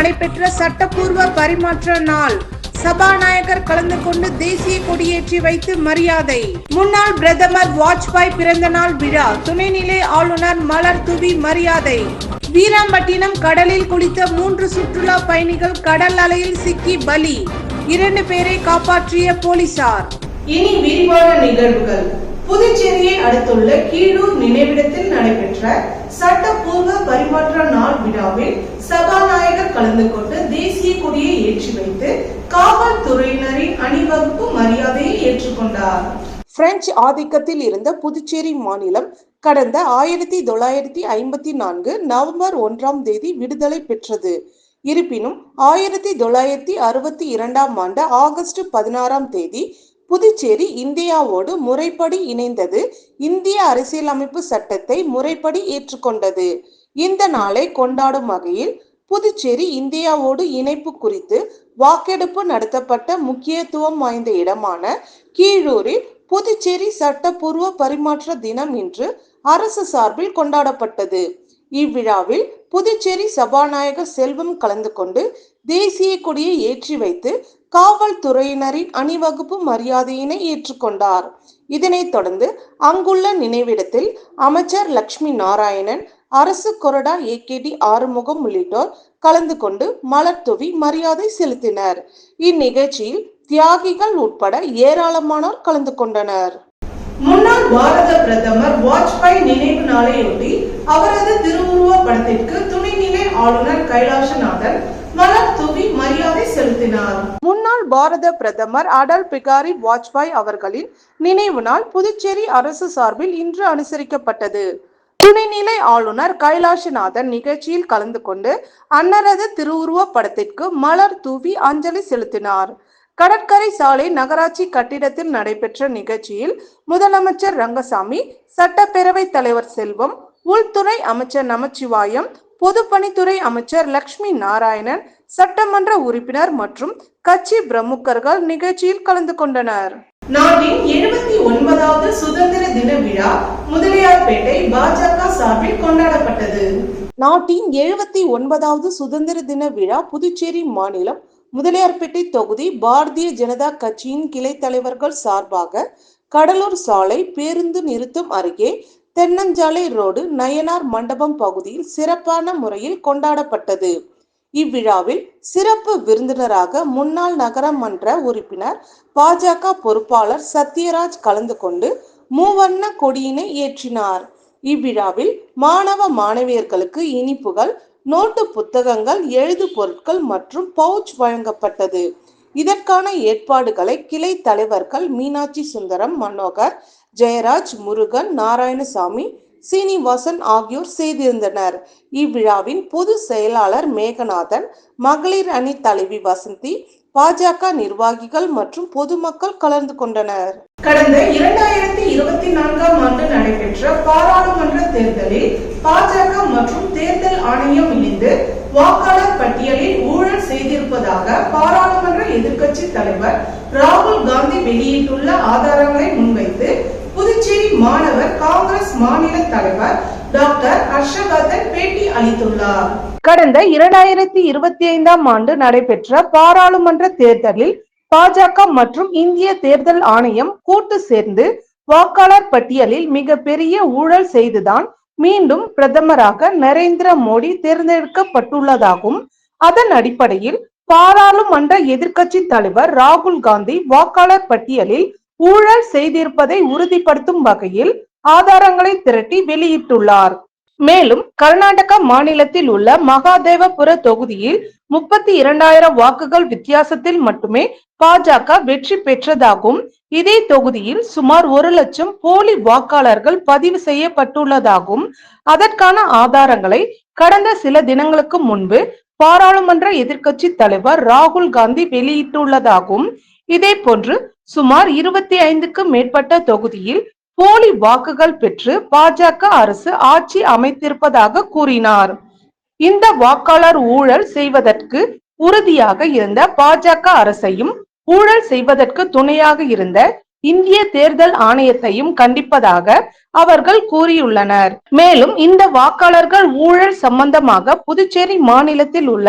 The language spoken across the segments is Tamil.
நடைபெற்ற சட்டப்பூர்வ பரிமாற்ற நாள். சபாநாயகர் கலந்து கொண்டு தேசிய கொடியேற்றி வைத்து மரியாதை. முன்னாள் பிரதமர் வாஜ்பாய் பிறந்த நாள் விழா. துணைநிலை ஆளுநர் மலர் தூவி மரியாதை. வீராம்பட்டினம் கடலில் குளித்த மூன்று சுற்றுலா பயணிகள் கடல் அலையில் சிக்கி பலி. இரண்டு பேரை காப்பாற்றிய போலீசார். இனி விரிவான நிகழ்வுகள். புதுச்சேரியை அடுத்துள்ள கீழூர் நினைவிடத்தில் நடைபெற்ற சட்டப்பூர்வ பரிமாற்ற நாள் விழாவில் சபாநாயகர் கலந்து கொண்டு தேசிய கொடியை ஏற்றி வைத்து காவல்துறையினரின் அணிவகுப்பு மரியாதையை ஏற்றுக்கொண்டார். பிரெஞ்சு ஆதிக்கத்தில் இருந்த புதுச்சேரி மாநிலம் கடந்த ஆயிரத்தி தொள்ளாயிரத்தி ஐம்பத்தி நான்கு நவம்பர் ஒன்றாம் தேதி விடுதலை பெற்றது. இருப்பினும் ஆயிரத்தி தொள்ளாயிரத்தி அறுபத்தி இரண்டாம் ஆண்டு ஆகஸ்ட் பதினாறாம் தேதி புதுச்சேரி இந்தியாவோடு முறைப்படி இணைந்தது இந்திய அரசியலமைப்பு சட்டத்தை முறைப்படி ஏற்றுக்கொண்டது. இந்த நாளை கொண்டாடும் வகையில் புதுச்சேரி இந்தியாவோடு இணைப்பு குறித்து வாக்கெடுப்பு நடத்தப்பட்ட முக்கியத்துவம் வாய்ந்த இடமான கீழூரில் புதுச்சேரி சட்டப்பூர்வ பரிமாற்ற தினம் இன்று அரசு சார்பில் கொண்டாடப்பட்டது. இவ்விழாவில் புதுச்சேரி சபாநாயகர் செல்வம் கலந்து கொண்டு தேசிய கொடியை ஏற்றி வைத்து காவல்துறையினரின் அணிவகுப்பு மரியாதையினை ஏற்றுக்கொண்டார். இதனைத் தொடர்ந்து அங்குள்ள நினைவிடத்தில் அமைச்சர் லட்சுமி நாராயணன் அரசு கொறடா ஏகேடி ஆறுமுகம் உள்ளிட்டோர் கலந்து கொண்டு மலர் தூவி மரியாதை செலுத்தினர். இந்நிகழ்ச்சியில் தியாகிகள் உட்பட ஏராளமானோர் கலந்து கொண்டனர். முன்னாள் பாரத பிரதமர் வாஜ்பாய் நினைவு நாளையொட்டி அவரது திருவுருவ படத்திற்கு துணைநிலை ஆளுநர் கைலாசநாதன் மலர் தூவி மரியாதை செலுத்தினார். முன்னாள் பாரத பிரதமர் அடல் பிகாரி வாஜ்பாய் அவர்களின் நினைவு நாள் புதுச்சேரி அரசு சார்பில் இன்று அனுசரிக்கப்பட்டது. துணைநிலை ஆளுநர் கைலாசநாதன் நிகழ்ச்சியில் கலந்து கொண்டு அன்னரது திருவுருவ படத்திற்கு மலர் தூவி அஞ்சலி செலுத்தினார். கடற்கரை சாலை நகராட்சி கட்டிடத்தில் நடைபெற்ற நிகழ்ச்சியில் முதலமைச்சர் ரங்கசாமி சட்டப்பேரவை தலைவர் செல்வம் உள்துறை அமைச்சர் நமச்சிவாயம் பொதுப்பணித்துறை அமைச்சர் லட்சுமி நாராயணன் சட்டமன்ற உறுப்பினர் மற்றும் கட்சி பிரமுகர்கள் நிகழ்ச்சியில் கலந்து கொண்டனர். நாட்டின் எழுபத்தி ஒன்பதாவது சுதந்திர தின விழா முதலியார்பேட்டை பாஜக சார்பில் கொண்டாடப்பட்டது. நாட்டின் எழுபத்தி ஒன்பதாவது சுதந்திர தின விழா புதுச்சேரி மாநிலம் முதலியார்பேட்டை தொகுதி பாரதிய ஜனதா கட்சியின் கிளை தலைவர்கள் சார்பாக கடலூர் சாலை பேருந்து நிறுத்தம் அருகே தென்னஞ்சாலை ரோடு நயனார் மண்டபம் பகுதியில் சிறப்பான முறையில் கொண்டாடப்பட்டது. இவ்விழாவில் சிறப்பு விருந்தினராக முன்னாள் நகரமன்ற உறுப்பினர் பாஜக பொறுப்பாளர் சத்யராஜ் கலந்து கொண்டு மூவண்ண கொடியினை ஏற்றினார். இவ்விழாவில் மாணவ மாணவியர்களுக்கு இனிப்புகள் நோட்டு புத்தகங்கள் எழுது பொருட்கள் மற்றும் பவுச் வழங்கப்பட்டது. இதற்கான ஏற்பாடுகளை கிளை தலைவர்கள் மீனாட்சி சுந்தரம் மனோகர் ஜெயராஜ் முருகன் நாராயணசாமி சீனிவாசன் ஆகியோர் செய்திருந்தனர். இவ்விழாவின் பொது செயலாளர் மேகநாதன் மகளிர் அணி தலைவி வசந்தி பாஜக நிர்வாகிகள் மற்றும் பொதுமக்கள் கலந்து கொண்டனர். கடந்த இரண்டாயிரத்தி இருபத்தி நான்காம் ஆண்டு நடைபெற்ற பாராளுமன்ற தேர்தலில் பாஜக மற்றும் தேர்தல் ஆணையம் இணைந்து வாக்காளர் பட்டியலில் ஊழல் செய்திருப்பதாக பாராளுமன்ற எதிர்க்கட்சி தலைவர் ராகுல் காந்தி வெளியிட்டுள்ள ஆதாரங்களை முன்வைத்து புதுச்சேரி மாணவர் காங்கிரஸ் மாநில தலைவர் டாக்டர் ஹர்ஷவர்தன் பேட்டி அளித்துள்ளார். கடந்த இரண்டாயிரத்தி இருபத்தி ஐந்தாம் ஆண்டு நடைபெற்ற பாராளுமன்ற தேர்தலில் பாஜக மற்றும் இந்திய தேர்தல் ஆணையம் கூட்டு சேர்ந்து வாக்காளர் பட்டியலில் மிக பெரிய ஊழல் செய்துதான் மீண்டும் பிரதமராக நரேந்திர மோடி தேர்ந்தெடுக்கப்பட்டுள்ளதாகவும் அதன் அடிப்படையில் பாராளுமன்ற எதிர்க்கட்சி தலைவர் ராகுல் காந்தி வாக்காளர் பட்டியலில் ஊழல் செய்திருப்பதை உறுதிப்படுத்தும் வகையில் ஆதாரங்களை திரட்டி வெளியிட்டுள்ளார். மேலும் கர்நாடக மாநிலத்தில் உள்ள மகாதேவபுர தொகுதியில் முப்பத்தி இரண்டாயிரம் வாக்குகள் வித்தியாசத்தில் மட்டுமே பாஜக வெற்றி பெற்றதாகவும் இதே தொகுதியில் சுமார் ஒரு லட்சம் போலி வாக்காளர்கள் பதிவு செய்யப்பட்டுள்ளதாகவும் அதற்கான ஆதாரங்களை கடந்த சில தினங்களுக்கு முன்பு பாராளுமன்ற எதிர்க்கட்சி தலைவர் ராகுல் காந்தி வெளியிட்டுள்ளதாகவும் இதே போன்று சுமார் இருபத்தி ஐந்துக்கும் மேற்பட்ட தொகுதியில் போலி வாக்குகள் பெற்று பாஜக அரசு ஆட்சி அமைத்திருப்பதாக கூறினார். இந்த வாக்காளர் ஊழல் செய்வதற்கு உறுதியாக இருந்த பாஜக அரசையும் ஊழல் செய்வதற்கு துணையாக இருந்த இந்திய தேர்தல் ஆணையத்தையும் கண்டிப்பதாக அவர்கள் கூறியுள்ளனர். மேலும் இந்த வாக்காளர்கள் ஊழல் சம்பந்தமாக புதுச்சேரி மாநிலத்தில் உள்ள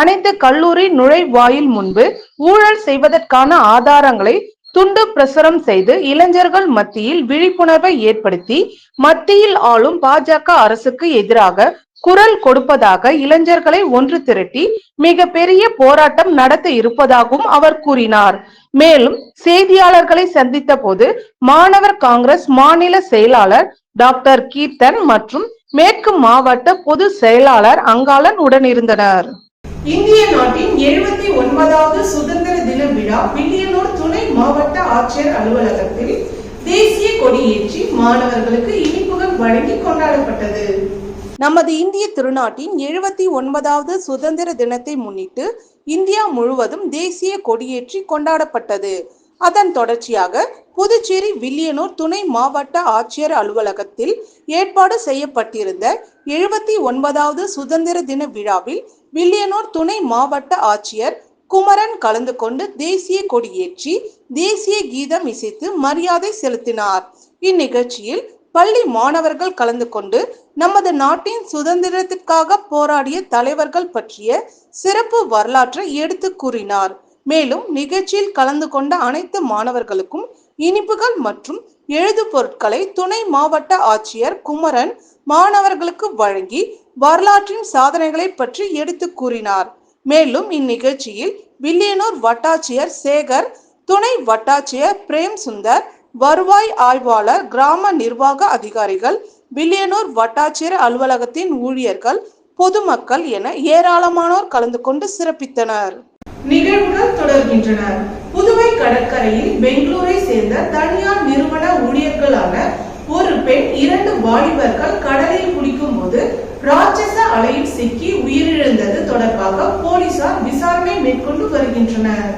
அனைத்து கல்லூரி நுழைவாயில் முன்பு ஊழல் செய்வதற்கான ஆதாரங்களை துண்டு பிரசுரம் செய்து இளைஞர்கள் மத்தியில் விழிப்புணர்வை ஏற்படுத்தி மத்தியில் ஆளும் பாஜக அரசுக்கு எதிராக குரல் கொடுப்பதாக இளைஞர்களை ஒன்று திரட்டி மிக பெரிய போராட்டம் நடத்த இருப்பதாகவும் அவர் கூறினார். மேலும் செய்தியாளர்களை சந்தித்த போது மாணவர் காங்கிரஸ் மாநில செயலாளர் டாக்டர் கீர்த்தன் மற்றும் மேற்கு மாவட்ட பொது செயலாளர் அங்காளன் உடனிருந்தனர். இந்திய நாட்டின் எழுபத்தி ஒன்பதாவது சுதந்திர தின விழா வில்லியனூர் துணை மாவட்ட ஆட்சியர் அலுவலகத்தில் தேசிய கொடியேற்றி மாணவர்களுக்கு இனிப்புகள் வழங்கி கொண்டாடப்பட்டது. நமது இந்திய திருநாட்டின் எழுபத்தி ஒன்பதாவது சுதந்திர தினத்தை முன்னிட்டு இந்தியா முழுவதும் தேசிய கொடியேற்றி கொண்டாடப்பட்டது. அதன் தொடர்ச்சியாக புதுச்சேரி வில்லியனூர் துணை மாவட்ட ஆட்சியர் அலுவலகத்தில் ஏற்பாடு செய்யப்பட்டிருந்த எழுபத்தி ஒன்பதாவது சுதந்திர தின விழாவில் வில்லியனூர் துணை மாவட்ட ஆட்சியர் குமரன் கலந்து கொண்டு தேசிய கொடியேற்றி தேசிய கீதம் இசைத்து மரியாதை செலுத்தினார். இந்நிகழ்ச்சியில் பள்ளி மாணவர்கள் கலந்து கொண்டு நமது நாட்டின் சுதந்திரத்திற்காக போராடிய தலைவர்கள் பற்றிய சிறப்பு வரலாற்றை எடுத்து கூறினார். மேலும் நிகழ்ச்சியில் கலந்து கொண்ட அனைத்து மாணவர்களுக்கும் இனிப்புகள் மற்றும் எழுது பொருட்களை துணை மாவட்ட ஆட்சியர் குமரன் மாணவர்களுக்கு வழங்கி வரலாற்றின் சாதனைகளை பற்றி எடுத்து கூறினார். மேலும் இந்நிகழ்ச்சியில் வில்லியனூர் வட்டாட்சியர் சேகர் துணை வட்டாட்சியர் பிரேம் சுந்தர் வருவாய் ஆய்வாளர் கிராம நிர்வாக அதிகாரிகள் வில்லியனூர் வட்டாட்சியர் அலுவலகத்தின் ஊழியர்கள் பொதுமக்கள் என ஏராளமானோர் கலந்து கொண்டு சிறப்பித்தனர். நிகழ்வுகள் தொடர்கின்றன. புதுவை கடற்கரையில் பெங்களூரை சேர்ந்த தனியார் நிறுவன ஊழியர்களான ஒரு பெண் இரண்டு வாலிபர்கள் கடலில் குளிக்கும் போது ராட்சச அலையில் சிக்கி உயிரிழந்தது தொடர்பாக போலீசார் விசாரணை மேற்கொண்டு வருகின்றனர்.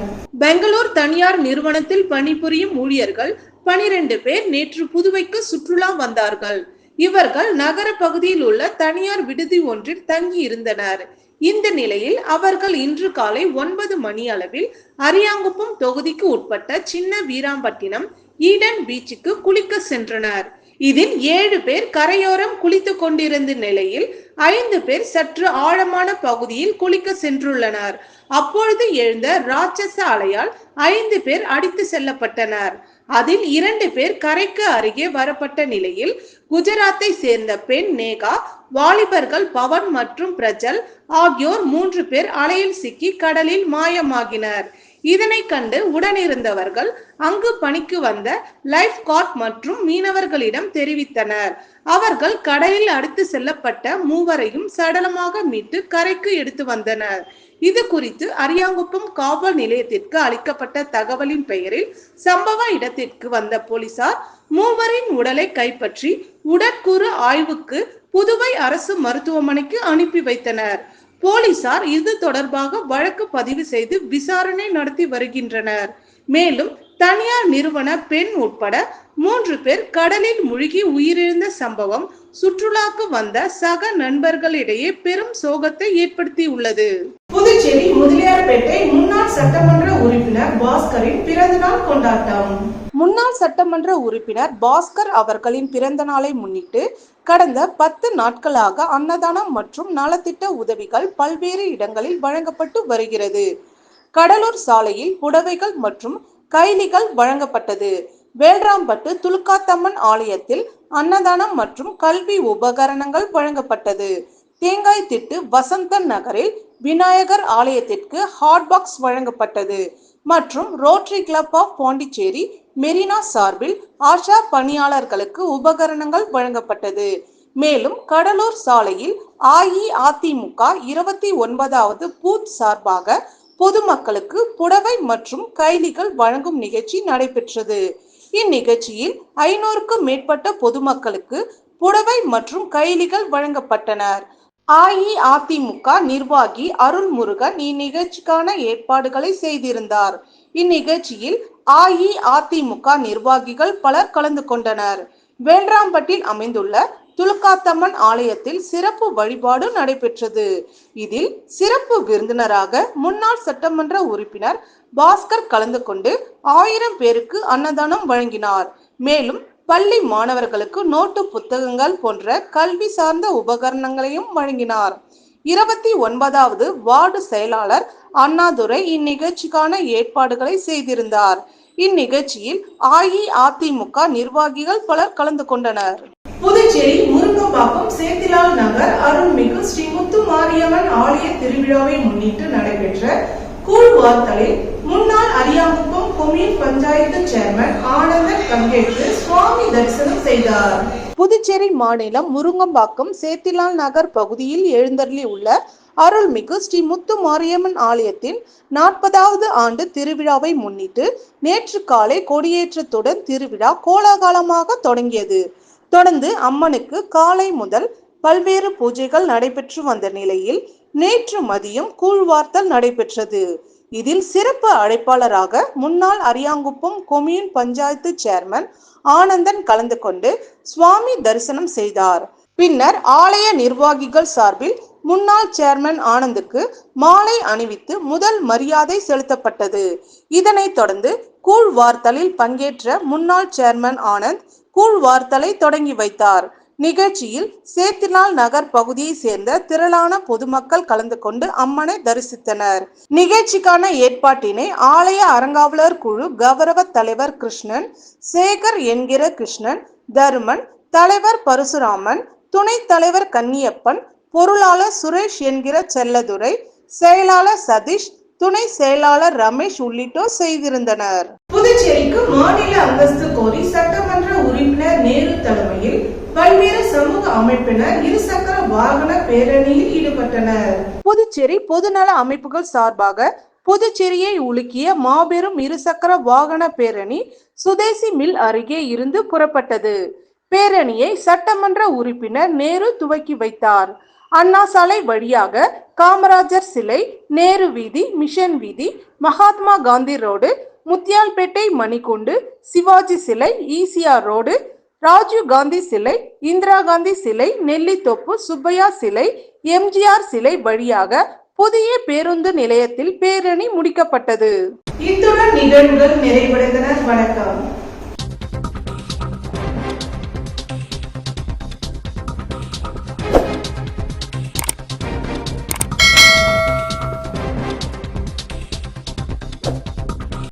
பெங்களூர் தனியார் நிறுவனத்தில் பணிபுரியும் ஊழியர்கள் பனிரெண்டு பேர் நேற்று புதுவைக்கு சுற்றுலா வந்தார்கள். இவர்கள் நகர பகுதியில் உள்ள தனியார் விடுதி ஒன்றில் தங்கி இருந்தனர். இந்த நிலையில் அவர்கள் இன்று காலை ஒன்பது மணி அளவில் அரியாங்குப்பம் தொகுதிக்கு உட்பட்ட சின்ன வீராம்பட்டினம் ஈடன் பீச்சுக்கு குளிக்க சென்றனர். இதில் ஏழு பேர் கரையோரம் குளித்துக் கொண்டிருந்த நிலையில் ஐந்து பேர் சற்று ஆழமான பகுதியில் குளிக்க சென்றுள்ளனர். அப்பொழுது எழுந்த ராட்சச அலையால் ஐந்து பேர் அடித்து செல்லப்பட்டனர். அதில் இரண்டு பேர் கரைக்கு அருகே வரப்பட்ட நிலையில் குஜராத்தை சேர்ந்த பெண் நேகா வாலிபர்கள் பவன் மற்றும் பிரஜல் ஆகியோர் மூன்று பேர் அலையில் சிக்கி கடலில் மாயமாகினர். இதனை கண்டு உடனிருந்தவர்கள் அங்கு பணிக்கு வந்த லைஃப் கார்ட் மற்றும் மீனவர்களிடம் தெரிவித்தனர். அவர்கள் கடலில் அடித்து செல்லப்பட்ட மூவரையும் சடலமாக மீட்டு கரைக்கு எடுத்து வந்தனர். இது குறித்து அரியாங்குப்பம் காவல் நிலையத்திற்கு அளிக்கப்பட்ட தகவலின் பெயரில் சம்பவ இடத்திற்கு வந்த போலீசார் மூவரின் உடலை கைப்பற்றி உடற்கூறு ஆய்வுக்கு புதுவை அரசு மருத்துவமனைக்கு அனுப்பி வைத்தனர். போலீசார் இது தொடர்பாக வழக்கு பதிவு செய்து விசாரணை நடத்தி வருகின்றனர். மேலும் தனியார் நிறுவன பெண் உட்பட மூன்று பேர் கடலில் முழுகி உயிரிழந்த சம்பவம் சுற்றுலாக்கு வந்த சக நண்பர்களிடையே பெரும் சோகத்தை ஏற்படுத்தியுள்ளது. புதுச்சேரி முதலியார்பேட்டை முன்னாள் சட்டமன்ற உறுப்பினர் பாஸ்கரின் பிறந்தநாள் கொண்டாட்டம். முன்னாள் சட்டமன்ற உறுப்பினர் பாஸ்கர் அவர்களின் பிறந்த நாளை முன்னிட்டு கடந்த பத்து நாட்களாக அன்னதானம் மற்றும் நலத்திட்ட உதவிகள் பல்வேறு இடங்களில் வழங்கப்பட்டு வருகிறது. கடலூர் சாலையில் புடவைகள் மற்றும் கைலிகள் வழங்கப்பட்டது. வேல்ராம்பட்டு துலுக்காத்தம்மன் ஆலயத்தில் அன்னதானம் மற்றும் கல்வி உபகரணங்கள் வழங்கப்பட்டது. தேங்காய் திட்டு வசந்தன் நகரில் விநாயகர் ஆலயத்திற்கு ஹாட் பாக்ஸ் வழங்கப்பட்டது. மற்றும் Rotary club of Pondicherry Marina சார்பில் ஆஷா பணியாளர்களுக்கு உபகரணங்கள் வழங்கப்பட்டது. மேலும் கடலூர் சாலையில் அஇஅதிமுக இருபத்தி ஒன்பதாவது பூத் சார்பாக பொதுமக்களுக்கு புடவை மற்றும் கைலிகள் வழங்கும் நிகழ்ச்சி நடைபெற்றது. இந்நிகழ்ச்சியில் ஐநூறுக்கும் மேற்பட்ட பொதுமக்களுக்கு புடவை மற்றும் கைலிகள் வழங்கப்பட்டனர். அஇஅதிமுக நிர்வாகி அருள்முருகன் இந்நிகழ்ச்சிக்கான ஏற்பாடுகளை செய்திருந்தார். இந்நிகழ்ச்சியில் அஇஅதிமுக நிர்வாகிகள் பலர் கலந்து கொண்டனர். வேல்ராம்பட்டில் அமைந்துள்ள துலுக்காத்தம்மன் ஆலயத்தில் சிறப்பு வழிபாடு நடைபெற்றது. இதில் சிறப்பு விருந்தினராக முன்னாள் சட்டமன்ற உறுப்பினர் பாஸ்கர் கலந்து கொண்டு ஆயிரம் பேருக்கு அன்னதானம் வழங்கினார். மேலும் பள்ளி மாணவர்களுக்கு நோட்டு புத்தகங்கள் போன்ற கல்வி சார்ந்த உபகரணங்களையும் வழங்கினார். இருபத்தி ஒன்பதாவது வார்டு செயலாளர் அண்ணாதுரை இந்நிகழ்ச்சிக்கான ஏற்பாடுகளை செய்திருந்தார். இந்நிகழ்ச்சியில் அஇஅதிமுக நிர்வாகிகள் பலர் கலந்து கொண்டனர். புதுச்சேரி முருங்கம்பாக்கம் சேத்திலால் நகர் அருள்மிகு ஸ்ரீ முத்து மாரியம்மன் ஆலய திருவிழாவை முன்னிட்டு நடைபெற்ற கூழ்வார்த்தலில் முன்னாள் அரியாங்குப்பம் கொம்யூன் பஞ்சாயத்து சேர்மன் ஆனந்தன் பங்கேற்று சுவாமி தரிசனம் செய்தார். புதுச்சேரி மாநிலம் முருங்கம்பாக்கம் சேத்திலால் நகர் பகுதியில் எழுந்தருளி உள்ள அருள்மிகு ஸ்ரீ முத்து மாரியம்மன் ஆலயத்தின் நாற்பதாவது ஆண்டு திருவிழாவை முன்னிட்டு நேற்று காலை கொடியேற்றத்துடன் திருவிழா கோலாகலமாக தொடங்கியது. தொடர்ந்து அம்மனுக்கு காலை முதல் பல்வேறு பூஜைகள் நடைபெற்று வந்த நிலையில் நேற்று மதியம் கூழ்வார்த்தல் நடைபெற்றது. இதில் சிறப்பு அழைப்பாளராக முன்னாள் அரியாங்குப்பம் கொம்யூன் பஞ்சாயத்து சேர்மன் ஆனந்தன் கலந்து கொண்டு சுவாமி தரிசனம் செய்தார். பின்னர் ஆலய நிர்வாகிகள் சார்பில் முன்னாள் சேர்மன் ஆனந்துக்கு மாலை அணிவித்து முதல் மரியாதை செலுத்தப்பட்டது. இதனைத் தொடர்ந்து கூழ்வார்த்தலில் பங்கேற்ற முன்னாள் சேர்மன் ஆனந்த் கூழ்வார்த்தலை தொடங்கி வைத்தார். நிகழ்ச்சியில் சேத்தினால் நகர் பகுதியை சேர்ந்த திரளான பொதுமக்கள் கலந்து கொண்டு அம்மனை தரிசித்தனர். நிகழ்ச்சிக்கான ஏற்பாட்டினை ஆலய அறங்காவலர் குழு கௌரவ தலைவர் கிருஷ்ணன் சேகர் என்கிற கிருஷ்ணன் தருமன் தலைவர் பரசுராமன் துணைத் தலைவர் கன்னியப்பன் பொருளாளர் சுரேஷ் என்கிற செல்லதுரை செயலாளர் சதீஷ் துணை செயலாளர் ரமேஷ் உள்ளிட்டோர் செய்திருந்தனர். புதுச்சேரிக்கு மாநில அந்தஸ்து கோரி சட்டமன்ற உறுப்பினர் நேரு தலைமையில் பல்வேறு சமூக அமைப்பினர் இருசக்கர வாகன பேரணியில் ஈடுபட்டனர். புதுச்சேரி பொதுநல அமைப்புகள் சார்பாக புதுச்சேரியை உலுக்கிய மாபெரும் இருசக்கர வாகன பேரணி சுதேசி மில் அருகே இருந்து புறப்பட்டது. பேரணியை சட்டமன்ற உறுப்பினர் நேரு துவக்கி வைத்தார். அண்ணா சாலை வழியாக காமராஜர் சிலை நேரு வீதி மிஷன் வீதி மகாத்மா காந்தி ரோடு முத்தியால்பேட்டை மணிக்கூண்டு சிவாஜி சிலை ஈசிஆர் ரோடு ராஜீவ் காந்தி சிலை இந்திரா காந்தி சிலை நெல்லித்தோப்பு சுப்பையா சிலை எம்ஜிஆர் சிலை வழியாக புதிய பேருந்து நிலையத்தில் பேரணி முடிக்கப்பட்டது. இத்துடன் நிகழ்வுகள் நிறைவடைந்தன. வணக்கம்.